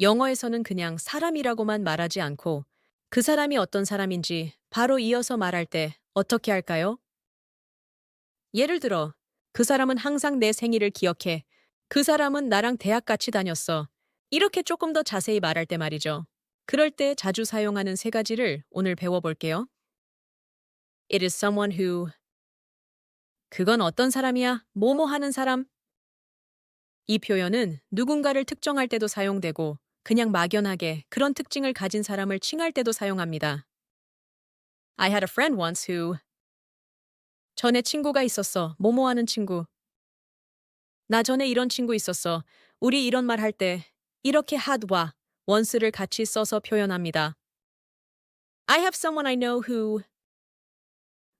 영어에서는 그냥 사람이라고만 말하지 않고 그 사람이 어떤 사람인지 바로 이어서 말할 때 어떻게 할까요? 예를 들어, 그 사람은 항상 내 생일을 기억해. 그 사람은 나랑 대학 같이 다녔어. 이렇게 조금 더 자세히 말할 때 말이죠. 그럴 때 자주 사용하는 세 가지를 오늘 배워볼게요. It is someone who 그건 어떤 사람이야? 뭐뭐 하는 사람? 이 표현은 누군가를 특정할 때도 사용되고 그냥 막연하게 그런 특징을 가진 사람을 칭할 때도 사용합니다. I had a friend once who 전에 친구가 있었어. 뭐뭐 하는 친구. 나 전에 이런 친구 있었어. 우리 이런 말 할 때 이렇게 had와 once를 같이 써서 표현합니다. I have someone I know who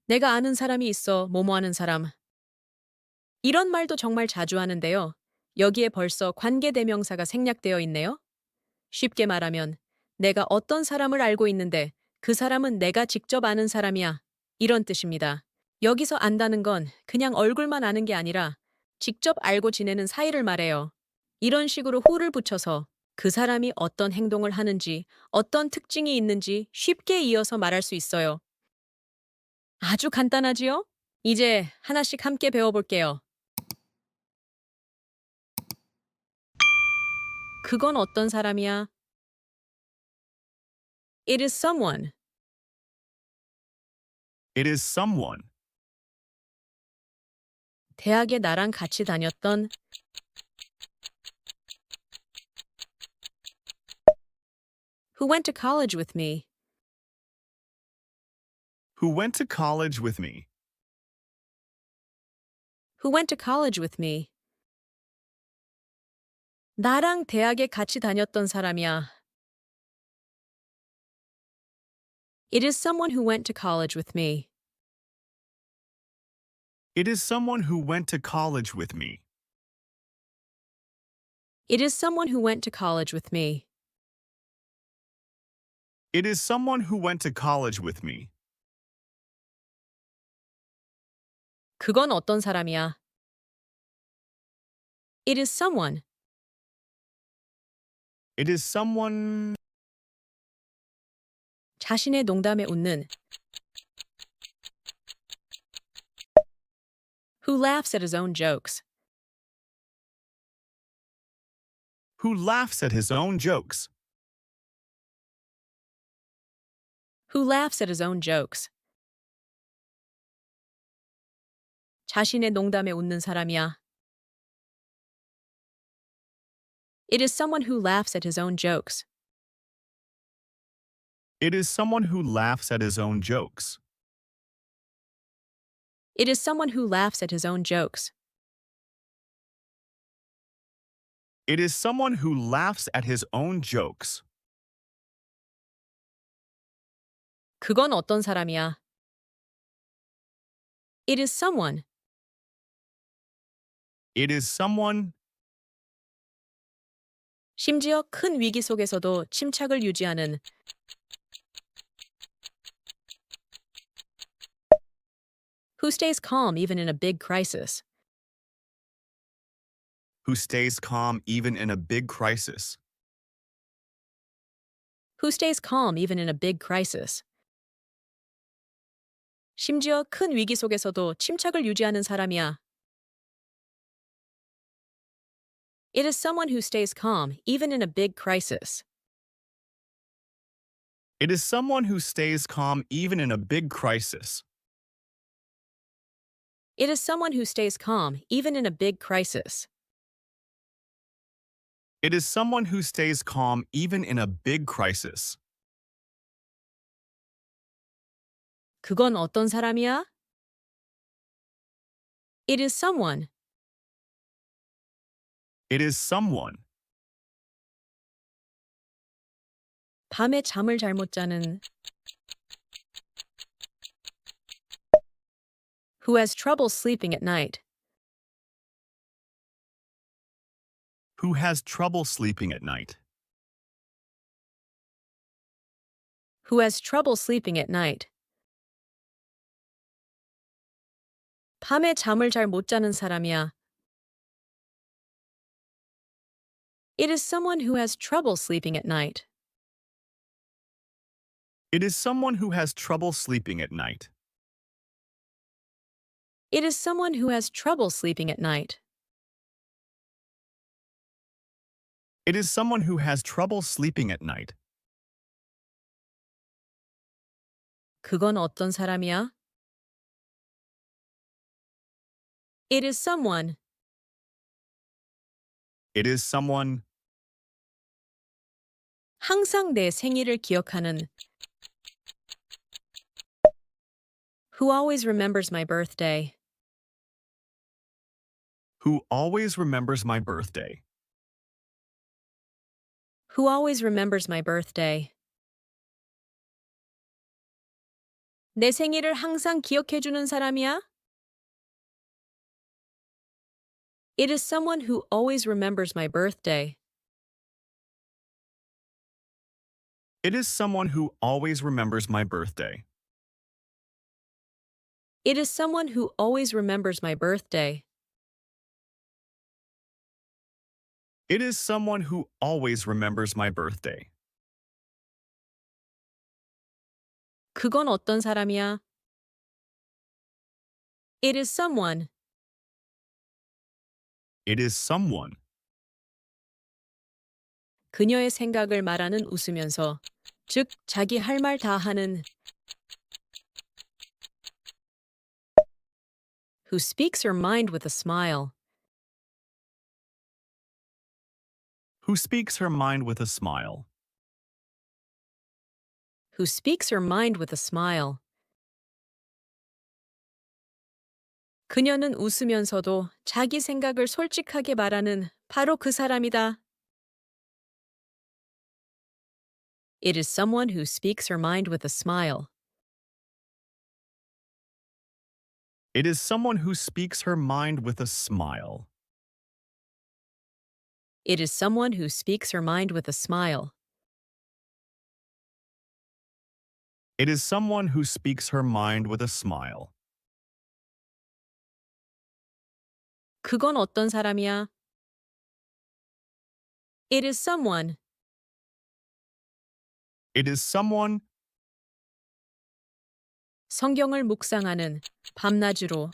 내가 아는 사람이 있어. 뭐뭐 하는 사람. 이런 말도 정말 자주 하는데요. 여기에 벌써 관계 대명사가 생략되어 있네요. 쉽게 말하면 내가 어떤 사람을 알고 있는데 그 사람은 내가 직접 아는 사람이야. 이런 뜻입니다. 여기서 안다는 건 그냥 얼굴만 아는 게 아니라 직접 알고 지내는 사이를 말해요. 이런 식으로 who를 붙여서 그 사람이 어떤 행동을 하는지, 어떤 특징이 있는지 쉽게 이어서 말할 수 있어요. 아주 간단하지요? 이제 하나씩 함께 배워볼게요. 그건 어떤 사람이야? It is someone. It is someone 대학에 나랑 같이 다녔던 who went to college with me. who went to college with me. who went to college with me. 나랑 대학에 같이 다녔던 사람이야. It is someone who went to college with me. It is someone who went to college with me. It is someone who went to college with me. It is someone who went to college with me. 그건 어떤 사람이야? It is someone. It is someone 자신의 농담에 웃는 who laughs at his own jokes. who laughs at his own jokes. who laughs at his own jokes. 자신의 농담에 웃는 사람이야. It is someone who laughs at his own jokes. It is someone who laughs at his own jokes. It is someone who laughs at his own jokes. It is someone who laughs at his own jokes. 그건 어떤 사람이야? It is someone. It is someone 심지어 큰 위기 속에서도 침착을 유지하는 who stays calm even in a big crisis. who stays calm even in a big crisis. Who stays calm even in a big crisis. 심지어 큰 위기 속에서도 침착을 유지하는 사람이야. It is someone who stays calm even in a big crisis. It is someone who stays calm even in a big crisis. It is someone who stays calm even in a big crisis. It is someone who stays calm even in a big crisis. 그건 어떤 사람이야? It is someone. It is someone 밤에 잠을 잘 못 자는 who has trouble sleeping at night. who has trouble sleeping at night. Who has trouble sleeping at night. 밤에 잠을 잘 못 자는 사람이야. It is someone who has trouble sleeping at night. It is someone who has trouble sleeping at night. It is someone who has trouble sleeping at night. It is someone who has trouble sleeping at night. 그건 어떤 사람이야? It is someone. It is someone 항상 내 생일을 기억하는 who always remembers my birthday. who always remembers my birthday. Who always remembers my birthday. 내 생일을 항상 기억해주는 사람이야? It is someone who always remembers my birthday. It is someone who always remembers my birthday. It is someone who always remembers my birthday. It is someone who always remembers my birthday. 그건 어떤 사람이야? It is someone. It is someone 그녀의 생각을 말하는 웃으면서 즉 자기 할 말 다 하는 who speaks her mind with a smile. who speaks her mind with a smile. who speaks her mind with a smile. 그녀는 웃으면서도 자기 생각을 솔직하게 말하는 바로 그 사람이다. It is someone who speaks her mind with a smile. It is someone who speaks her mind with a smile. It is someone who speaks her mind with a smile. It is someone who speaks her mind with a smile. 그건 어떤 사람이야? It is someone. It is someone 성경을 묵상하는 밤낮으로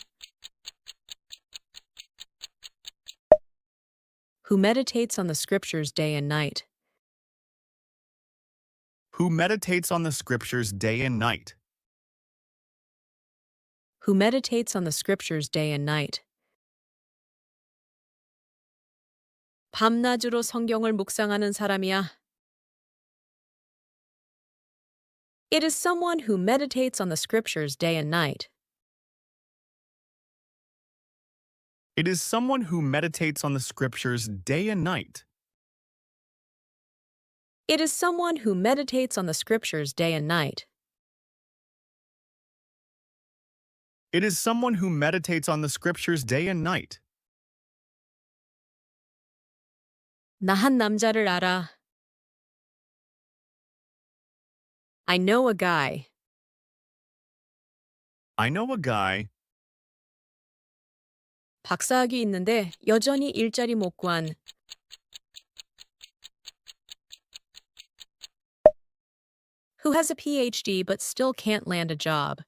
who meditates on the scriptures day and night. who meditates on the scriptures day and night. Who meditates on the scriptures day and night. 밤낮으로 성경을 묵상하는 사람이야. It is someone who meditates on the scriptures day and night. It is someone who meditates on the scriptures day and night. It is someone who meditates on the scriptures day and night. It is someone who meditates on the scriptures day and night. 나 한 남자를 알아. I know a guy. I know a guy 박사학위 있는데 여전히 일자리 못 구한 who has a PhD but still can't land a job.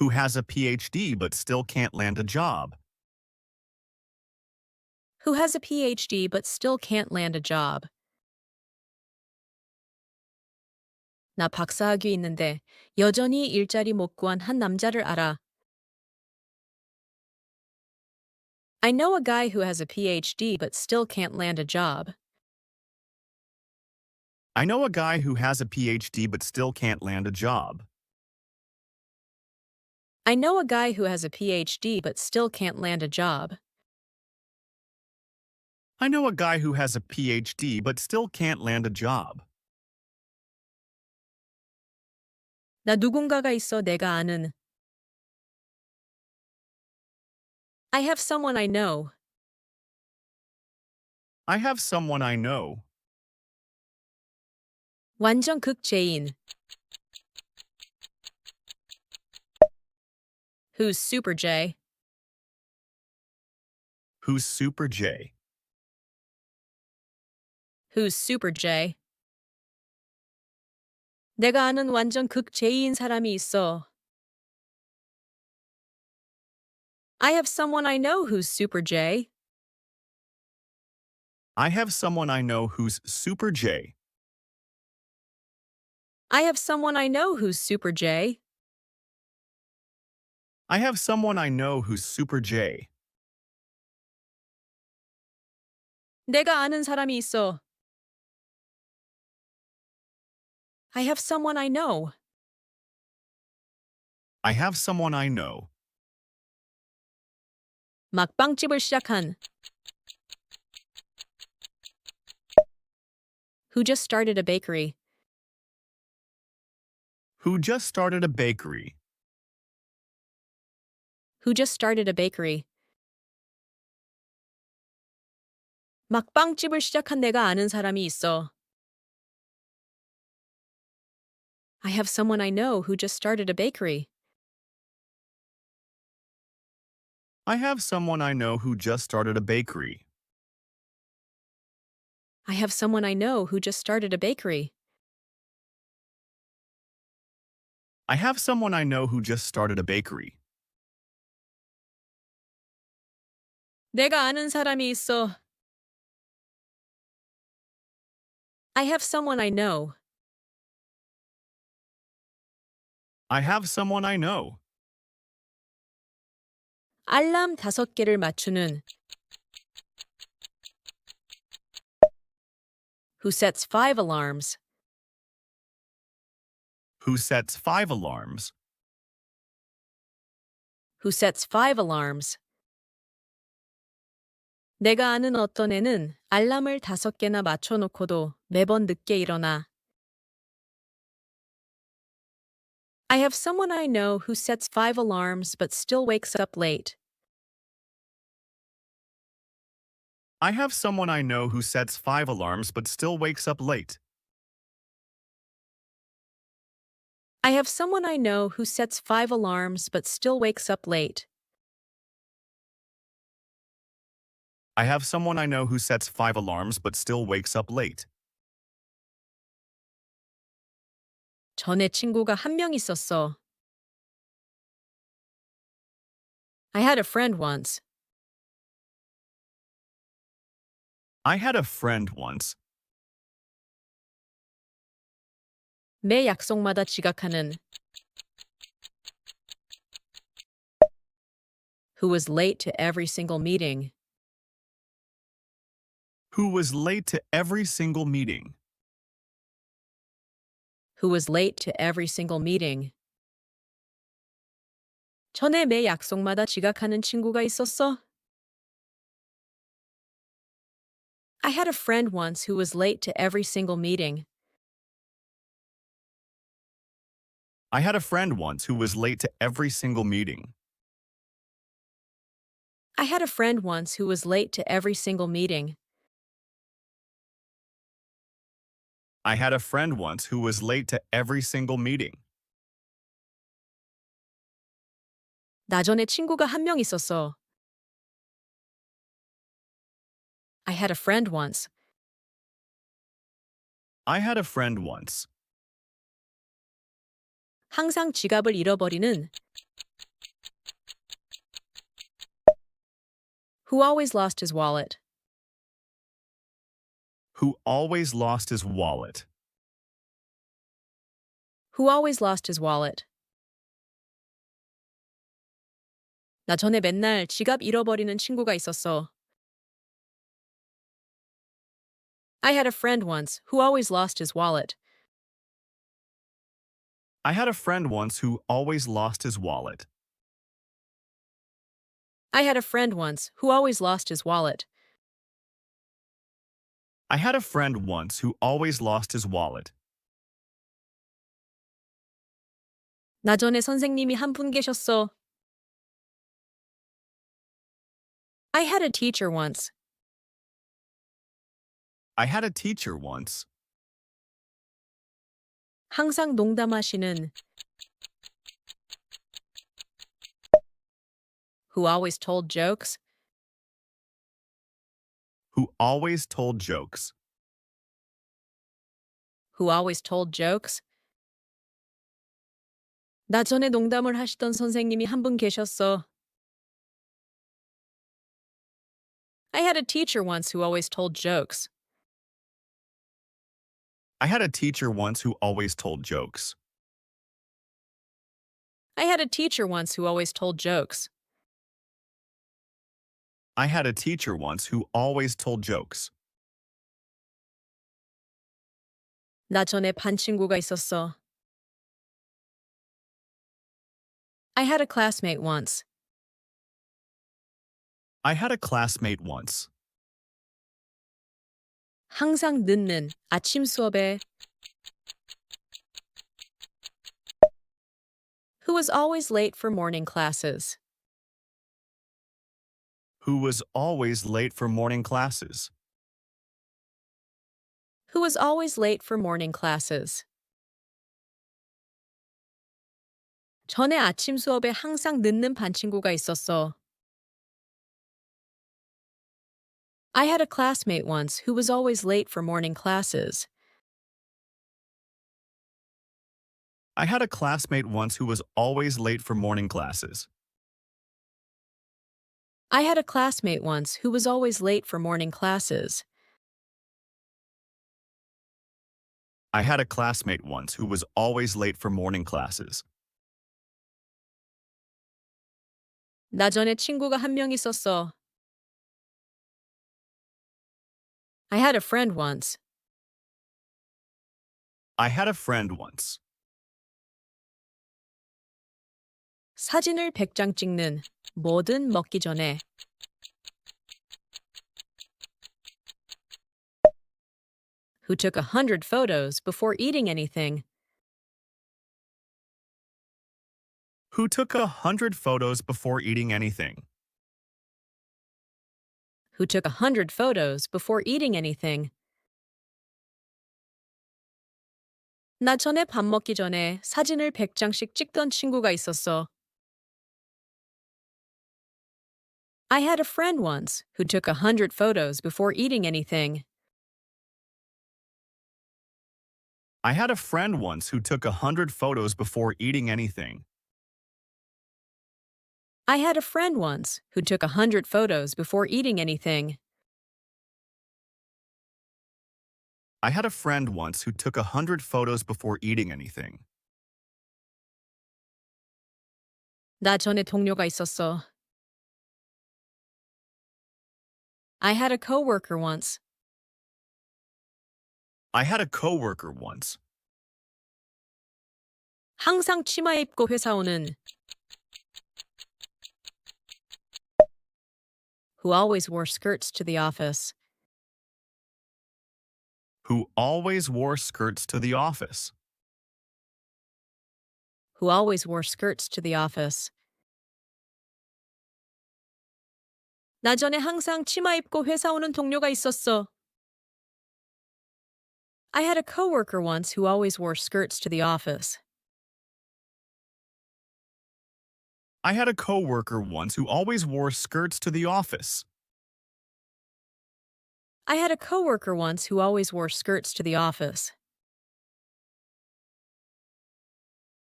who has a PhD but still can't land a job. Who has a PhD but still can't land a job. 나 박사학위 있는데 여전히 일자리 못 구한 한 남자를 알아. I know a guy who has a PhD but still can't land a job. I know a guy who has a PhD but still can't land a job. I know a guy who has a PhD but still can't land a job. I know a guy who has a PhD but still can't land a job. 나 누군가가 있어 내가 아는. I have someone I know. I have someone I know. 완전 극제인. Who's Super J? Who's Super J? Who's Super J? 내가 아는 완전 극 J인 사람이 있어. I have someone I know who's Super J. I have someone I know who's Super J. I have someone I know who's Super J. I have someone I know who's Super J. 내가 아는 사람이 있어. I have someone I know. I have someone I know. 막빵집을 시작한 Who just started a bakery. Who just started a bakery. Who just started a bakery. 막빵집을 시작한 내가 아는 사람이 있어. I have someone I know who just started a bakery. I have someone I know who just started a bakery. I have someone I know who just started a bakery. I have someone I know who just started a bakery. 내가 아는 사람이 있어. I have someone I know. I have someone I know. 알람 다섯 개를 맞추는 Who sets five alarms? Who sets five alarms? Who sets five alarms? 내가 아는 어떤 애는 알람을 다섯 개나 맞춰놓고도 매번 늦게 일어나. I have someone I know who sets five alarms but still wakes up late. I have someone I know who sets five alarms but still wakes up late. I have someone I know who sets five alarms but still wakes up late. I have someone I know who sets five alarms but still wakes up late. 전에 친구가 한 명 있었어. I had a friend once. I had a friend once. 매 약속마다 지각하는 who was late to every single meeting. who was late to every single meeting. who was late to every single meeting. 전에 매 약속마다 지각하는 친구가 있었어. I had a friend once who was late to every single meeting. I had a friend once who was late to every single meeting. I had a friend once who was late to every single meeting. I had a friend once who was late to every single meeting. 나 전에 친구가 한 명 있었어. I had a friend once. I had a friend once. 항상 지갑을 잃어버리는 who always lost his wallet. who always lost his wallet. Who always lost his wallet. 나 전에 맨날 지갑 잃어버리는 친구가 있었어. I had a friend once who always lost his wallet. I had a friend once who always lost his wallet. I had a friend once who always lost his wallet. I had a friend once who always lost his wallet. 나 전에 선생님이 한 분 계셨어. I had a teacher once. I had a teacher once. 항상 농담하시는 who always told jokes. who always told jokes. Who always told jokes? 나 전에 농담을 하시던 선생님이 한 분 계셨어. I had a teacher once who always told jokes. I had a teacher once who always told jokes. I had a teacher once who always told jokes. I had a teacher once who always told jokes. 나 전에 반 친구가 있었어. I had a classmate once. I had a classmate once. 항상 늦는 아침 수업에 who was always late for morning classes. Who was always late for morning classes. Who was always late for morning classes. 전에 아침 수업에 항상 늦는 반 친구가 있었어. I had a classmate once who was always late for morning classes. I had a classmate once who was always late for morning classes. I had a classmate once who was always late for morning classes. I had a classmate once who was always late for morning classes. 나 전에 친구가 한 명 있었어. I had a friend once. I had a friend once. 사진을 100장 찍는 뭐든 먹기 전에 who took a hundred photos before eating anything. Who took a hundred photos before eating anything. Who took a hundred photos before eating anything. 나 전에 밥 먹기 전에 사진을 100장씩 찍던 친구가 있었어. I had a friend once who took a hundred photos before eating anything. I had a friend once who took a hundred photos before eating anything. I had a friend once who took a hundred photos before eating anything. I had a friend once who took a hundred photos before eating anything. 나 전에 동료가 있었어. I had a coworker once. I had a coworker once. 항상 치마 입고 회사 오는 who always wore skirts to the office. Who always wore skirts to the office. Who always wore skirts to the office. 나 전에 항상 치마 입고 회사 오는 동료가 있었어. I had a coworker once who always wore skirts to the office. I had a coworker once who always wore skirts to the office. I had a coworker once who always wore skirts to the office.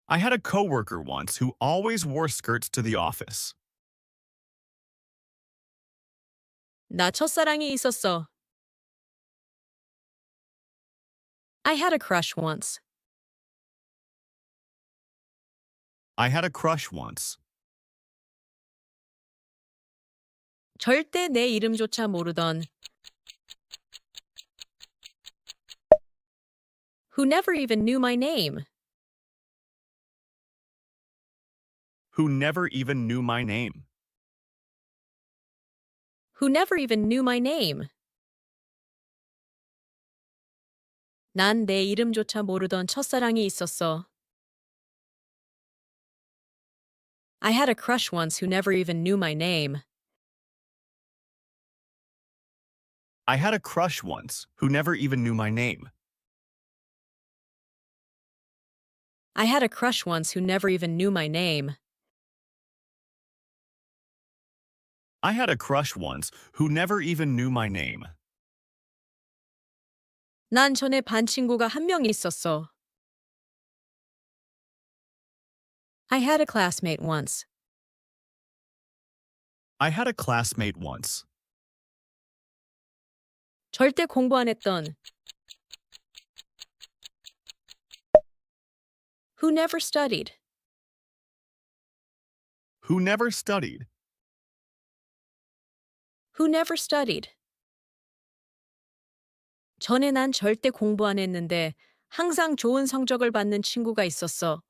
I had a coworker once who always wore skirts to the office. 나 첫사랑이 있었어. I had a crush once. I had a crush once. 절대 내 이름조차 모르던 who never even knew my name. Who never even knew my name. who never even knew my name. 난 내 이름조차 모르던 첫사랑이 있었어. I had a crush once who never even knew my name. I had a crush once who never even knew my name. I had a crush once who never even knew my name. I had a crush once who never even knew my name. 난 전에 반 친구가 한 명 있었어. I had a classmate once. I had a classmate once. 절대 공부 안 했던. Who never studied. Who never studied. Who never studied. 전에 난 절대 공부 안 했는데 항상 좋은 성적을 받는 친구가 있었어.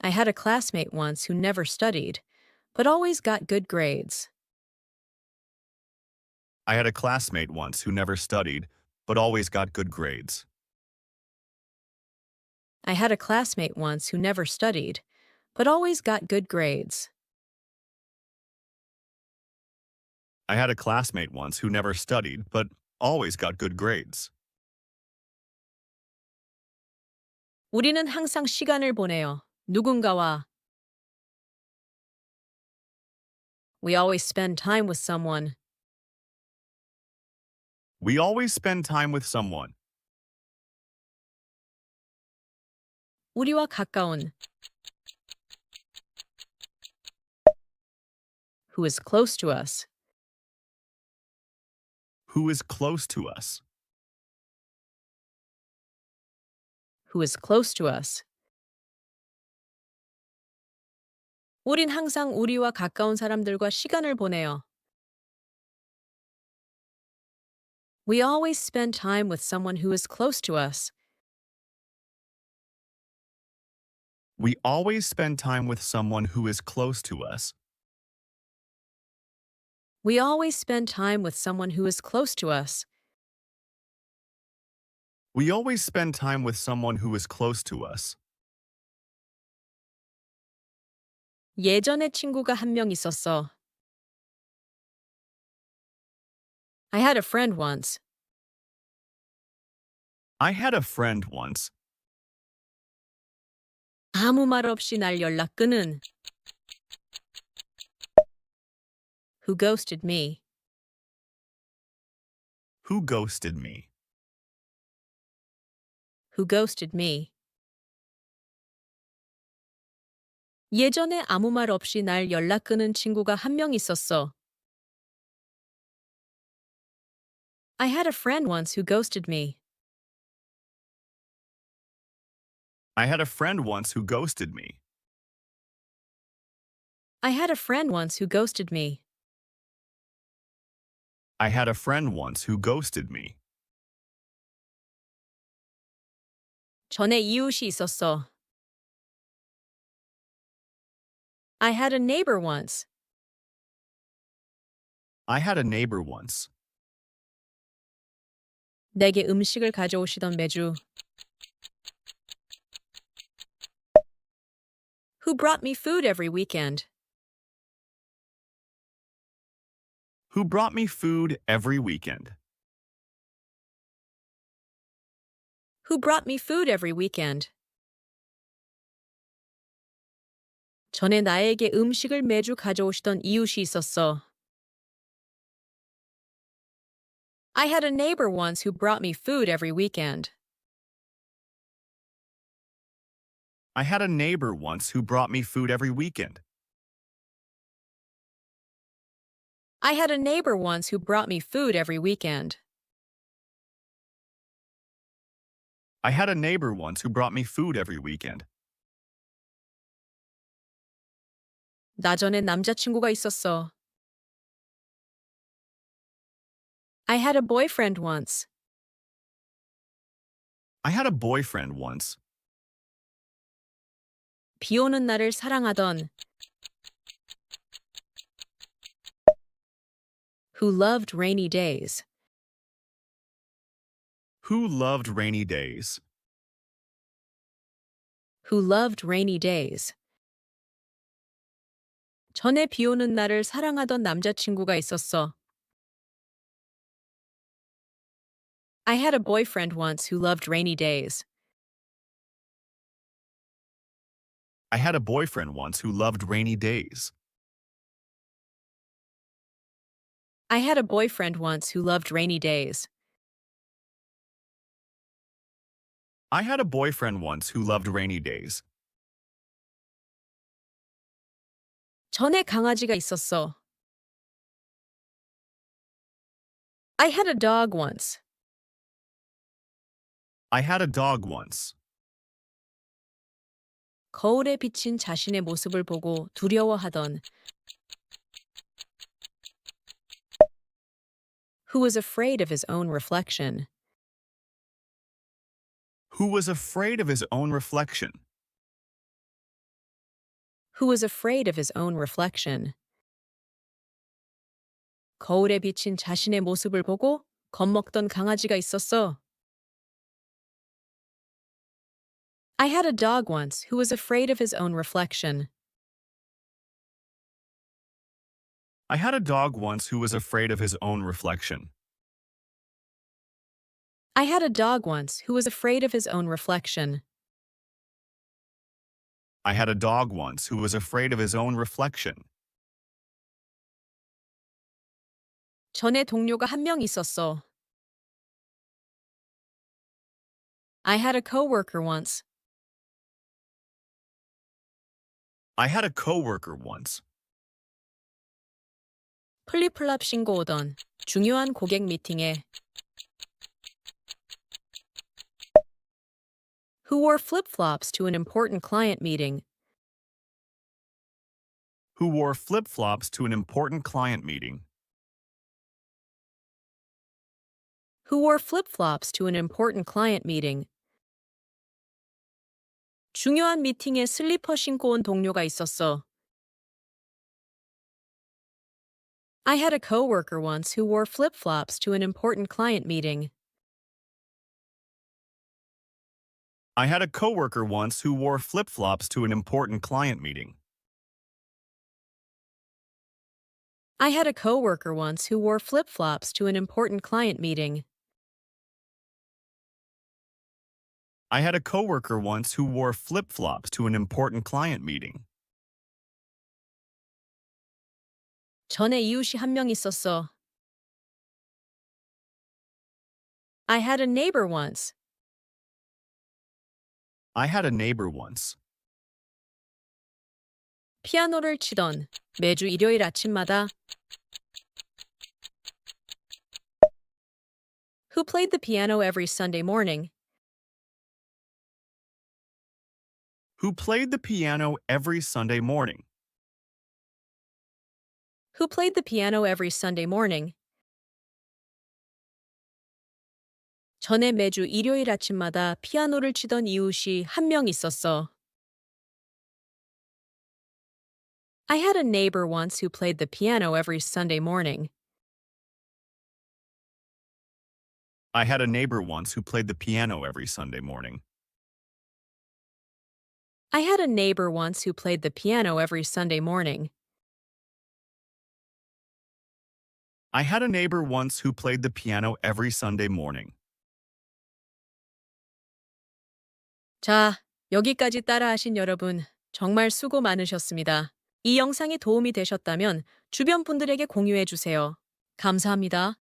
I had a classmate once who never studied, but always got good grades. I had a classmate once who never studied, but always got good grades. I had a classmate once who never studied, but always got good grades. I had a classmate once who never studied, but always got good grades. 우리는 항상 시간을 보내요. 누군가와. We always spend time with someone. We always spend time with someone. 우리와 가까운. Who is close to us. Who is close to us. Who is close to us. 우린 항상 우리와 가까운 사람들과 시간을 보내요. We always spend time with someone who is close to us. We always spend time with someone who is close to us. We always spend time with someone who is close to us. We always spend time with someone who is close to us. 예전에 친구가 한 명 있었어. I had a friend once. I had a friend once. 아무 말 없이 날 연락 끄는. Who ghosted me. Who ghosted me. Who ghosted me. 예전에 아무 말 없이 날 연락 끄는 친구가 한 명 있었어. I had a friend once who ghosted me. I had a friend once who ghosted me. I had a friend once who ghosted me. I had a friend once who ghosted me. 전에 이웃이 있었어. I had a neighbor once. I had a neighbor once. 내게 음식을 가져오시던 매주. Who brought me food every weekend. Who brought me food every weekend. Who brought me food every weekend. 전에 나에게 음식을 매주 가져오시던 이웃이 있었어. I had a neighbor once who brought me food every weekend. I had a neighbor once who brought me food every weekend. I had a neighbor once who brought me food every weekend. I had a neighbor once who brought me food every weekend. 나 전에 남자친구가 있었어. I had a boyfriend once. I had a boyfriend once. 비 오는 날을 사랑하던 who loved rainy days. Who loved rainy days. who loved rainy days. 전에 비 오는 날을 사랑하던 남자친구가 있었어. I had a boyfriend once who loved rainy days. I had a boyfriend once who loved rainy days. I had a boyfriend once who loved rainy days. I had a boyfriend once who loved rainy days. 전에 강아지가 있었어. I had a dog once. I had a dog once. 거울에 비친 자신의 모습을 보고 두려워하던 who was afraid of his own reflection. Who was afraid of his own reflection. who was afraid of his own reflection. 거울에 비친 자신의 모습을 보고 겁먹던 강아지가 있었어. I had a dog once who was afraid of his own reflection. I had a dog once who was afraid of his own reflection. I had a dog once who was afraid of his own reflection. I had a dog once who was afraid of his own reflection. 전에 동료가 한 명 있었어. I had a coworker once. I had a coworker once. 플립플랍 신고 오던 중요한 고객 미팅에 who wore flip-flops to an important client meeting. Who wore flip flops to an important client meeting. Who wore flip-flops to an important client meeting. 중요한 미팅에 슬리퍼 신고 온 동료가 있었어. I had a coworker once who wore flip-flops to an important client meeting. I had a coworker once who wore flip flops to an important client meeting. I had a coworker once who wore flip-flops to an important client meeting. I had a coworker once who wore flip flops to an important client meeting. 전에 이웃이 한 명 있었어. I had a neighbor once. I had a neighbor once. 피아노를 치던 매주 일요일 아침마다 who played the piano every Sunday morning. Who played the piano every Sunday morning. Who played the piano every Sunday morning. 전에 매주 일요일 아침마다 피아노를 치던 이웃이 한 명 있었어. I had a neighbor once who played the piano every Sunday morning. I had a neighbor once who played the piano every Sunday morning. I had a neighbor once who played the piano every Sunday morning. I had a neighbor once who played the piano every Sunday morning. 자, 여기까지 따라하신 여러분, 정말 수고 많으셨습니다. 이 영상이 도움이 되셨다면 주변 분들에게 공유해 주세요. 감사합니다.